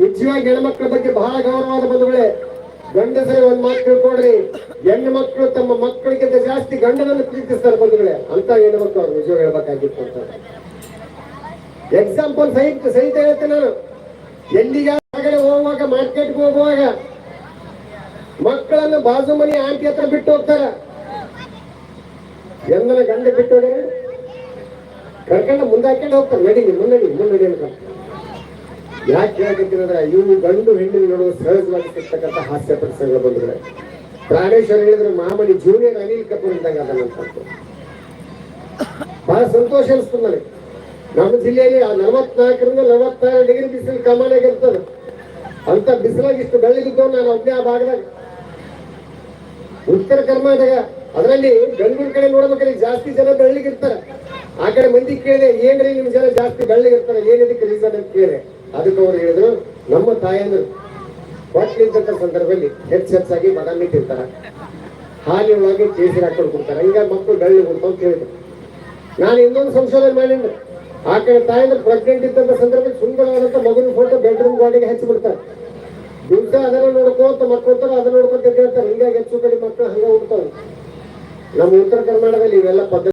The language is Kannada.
ನಿಜವಾಗಿ ಹೆಣ್ಮಕ್ಳ ಬಗ್ಗೆ ಬಹಳ ಗೌರವವಾದ ಬಂಧುಗಳೇ, ಗಂಡಸರೇ ಒಂದ್ ಮಾತು ತಿಳ್ಕೊಡ್ರಿ ಹೆಣ್ಣು ಮಕ್ಕಳು ತಮ್ಮ ಮಕ್ಕಳಿಗಿಂತ ಜಾಸ್ತಿ ಗಂಡನನ್ನು ಪ್ರೀತಿಸ್ತಾರೆ ಬಂಧುಗಳೇ. ಅಂತ ಹೆಣ್ಣು ಮಕ್ಕಳು ಅವ್ರು ನಿಜವಾಗಿ ಹೇಳ್ಬೇಕಾಗಿತ್ತು ಅಂತ. ಎಕ್ಸಾಂಪಲ್ ಸಹಿತ ಸಹಿತ ಹೇಳ್ತೇನೆ ನಾನು. ಎಲ್ಲಿಗಾಗಲೇ ಹೋಗುವಾಗ ಮಾರ್ಕೆಟ್ಗೆ ಹೋಗುವಾಗ ಮಕ್ಕಳನ್ನು ಬಾಜು ಮನೆ ಆಂಟಿ ಹತ್ರ ಬಿಟ್ಟು ಹೋಗ್ತಾರ. ಎಂದನ ಗಂಡ ಬಿಟ್ಟು ಹೋಗ್ಯಾರ ಕರ್ಕೊಂಡು ಮುಂದಾಕೊಂಡು ಹೋಗ್ತಾರೆ. ನಡೀಲಿ, ಮುನ್ನಡಿ ಮುನ್ನಡಿ ಅಂತ. ಯಾಕೆ ಹೇಳಕತ್ತೀರಂದ್ರೆ ಇವು ಗಂಡು ಹೆಣ್ಣಿನ ಸಹಜವಾಗಿ ಸಿಗ್ತಕ್ಕಂಥ ಹಾಸ್ಯ ಪ್ರಸಂಗಗಳು ಬಂದಿದೆ ಪ್ರಾಣೇಶ್ವರ ಹೇಳಿದ್ರೆ ಮಾಮನಿ ಜೂನಿಯರ್ ಅನಿಲ್ ಕಪೂರ್ ಇದ್ದಂಗ ಅದನ್ನಂತ ಬಹಳ ಸಂತೋಷ ಅನಿಸ್ತದೆ ನನಗೆ. ನಮ್ಮ ಜಿಲ್ಲೆಯಲ್ಲಿ ನಲವತ್ನಾಲ್ಕರಿಂದ ನಲವತ್ತಾರು ಡಿಗ್ರಿ ಬಿಸಿಲು ಕಮಾನಾಗಿರ್ತದೆ ಅಂತ ಬಿಸಿಲಾಗಿ ಇಷ್ಟು ಬೆಳಗಿದ್ದು ನಾನು ಒಬ್ಬನೇ ಆ ಭಾಗದಾಗ ಉತ್ತರ ಕರ್ನಾಟಕ, ಅದರಲ್ಲಿ ಬೆಂಗಳೂರು ಕಡೆ ನೋಡ್ಬೇಕಾದ್ರೆ ಜಾಸ್ತಿ ಜನ ಬೆಳ್ಳಿಗಿರ್ತಾರೆ. ಆ ಕಡೆ ಮಂದಿ ಕೇಳಿದೆ ಏನ್ರಿ ನಿಮ್ ಜನ ಜಾಸ್ತಿ ಬೆಳ್ಳಿಗಿರ್ತಾರೆ? ಏನಿದಕ್ಕೆ ರೀಸನ್ ಅಂತ ಕೇಳಿದೆ. ಅದಕ್ಕೆ ಅವ್ರು ಹೇಳಿದ್ರು, ನಮ್ಮ ತಾಯಂದ್ರು ಹೊಟ್ಟಲಿದ್ದಂತ ಸಂದರ್ಭದಲ್ಲಿ ಹೆಚ್ಚು ಹೆಚ್ಚಾಗಿ ಬಾದಾಮಿ ತಿಂತಾರೆ. ಹಾಲಿನೊಳಗೆ ಕೇಸರಿ ಹಾಕೊಂಡು ಕೊಡ್ತಾರೆ. ಈಗ ಮಕ್ಕಳು ಬೆಳ್ಳಿ ಅಂತ ಹೇಳಿದ್ರು. ನಾನು ಇನ್ನೊಂದು ಸಂಶೋಧನೆ ಮಾಡಿದ್ರೆ ಆ ಕಡೆ ತಾಯಂದ್ರು ಪ್ರೆಗ್ನೆಂಟ್ ಇದ್ದಂತ ಸಂದರ್ಭದಲ್ಲಿ ಸುಂದರವಾದಂತ ಮಗುವಿನ ಫೋಟೋ ಬೆಡ್ರೂಮ್ ಗಾಡಿಗೆ ಹಚ್ಚಿ ಬಿಡ್ತಾರೆ. ದಿವಸ ಅದನ್ನ ನೋಡ್ಕೋತ ಮಕ್ಕಳು ಅದನ್ನ ನೋಡ್ಕೊಂತ ಹೇಳ್ತಾರೆ. ಹಿಂಗಾಗಿ ಹೆಚ್ಚು ಕಡೆ ಮಕ್ಕಳು ಹಂಗ ಹುಡ್ತಾವೆ ನಮ್ಮ ಉತ್ತರ ಕರ್ನಾಟಕದಲ್ಲಿ ಇವೆಲ್ಲ ಪದ್ಧತಿ